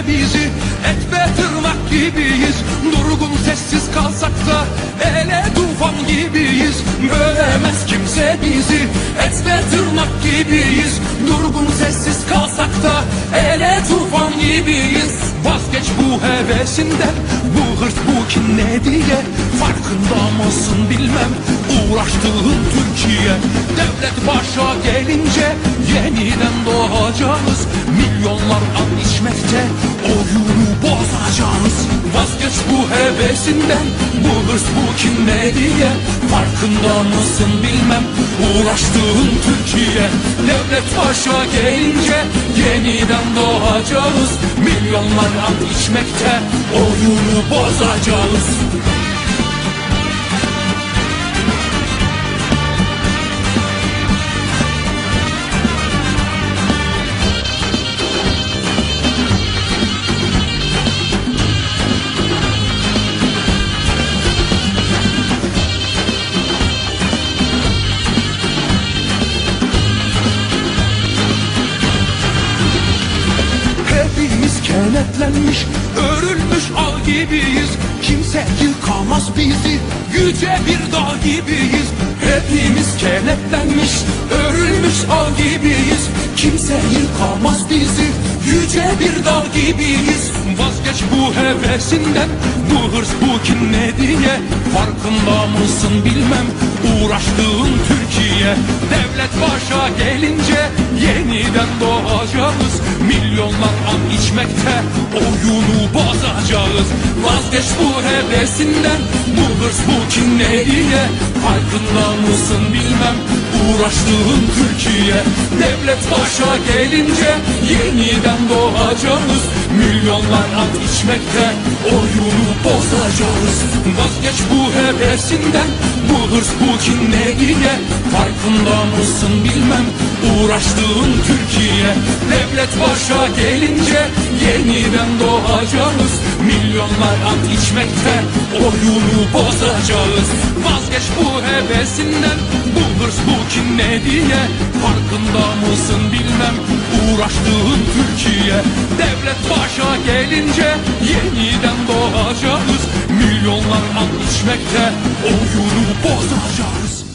kimse bizi. Et ve tırnak gibiyiz. Durgun sessiz kalsak da Ele tufan gibiyiz. Bölemez kimse bizi. Et ve tırnak gibiyiz. Durgun sessiz kalsak da Ele tufan gibiyiz. Vazgeç bu hevesinden. Bu hırs bu kin ne diye? Farkında mısın bilmem. Uğraştığın Türkiye. Devlet başa gelince Yeniden doğacağız an içmekte Oyunu bozacağız. Vazgeç bu hevesinden Bu hırs bu kin ne diye. Farkında mısın bilmem Uğraştığın Türkiye. Devlet başa gelince Yeniden doğacağız. Milyonlar an içmekte Oyunu bozacağız kenetlenmiş, örülmüş al gibiyiz. Kimse yıkamaz bizi, yüce bir dağ gibiyiz. Hepimiz kenetlenmiş, örülmüş al gibiyiz. Kimse yıkamaz bizi, yüce bir dağ gibiyiz Vazgeç bu hevesinden, bu hırs bu kin ne diye Farkında mısın bilmem, uğraştığın Türkiye Devlet başa gelince yeniden doğacağız. Milyonlar an içmekte oyunu bozacağız Vazgeç bu hevesinden. Bu hırs bu kin ne diye Farkında mısın bilmem. Uğraştığın Türkiye. Devlet başa gelince yeniden doğacağız. Milyonlar an içmekte. Oyunu bozacağız. Vazgeç bu hevesinden. Bu hırs bu kin ne diye Farkında mısın bilmem. Uğraştığın Türkiye. Devlet başa gelince yeniden doğacağız Milyonlar an içmekte oyunu bozacağız. Vazgeç bu hevesinden bu hırs bu kin ne diye. Farkında mısın bilmem uğraştığın Türkiye. Devlet başa gelince yeniden doğacağız. Milyonlar an içmekte oyunu bozacağız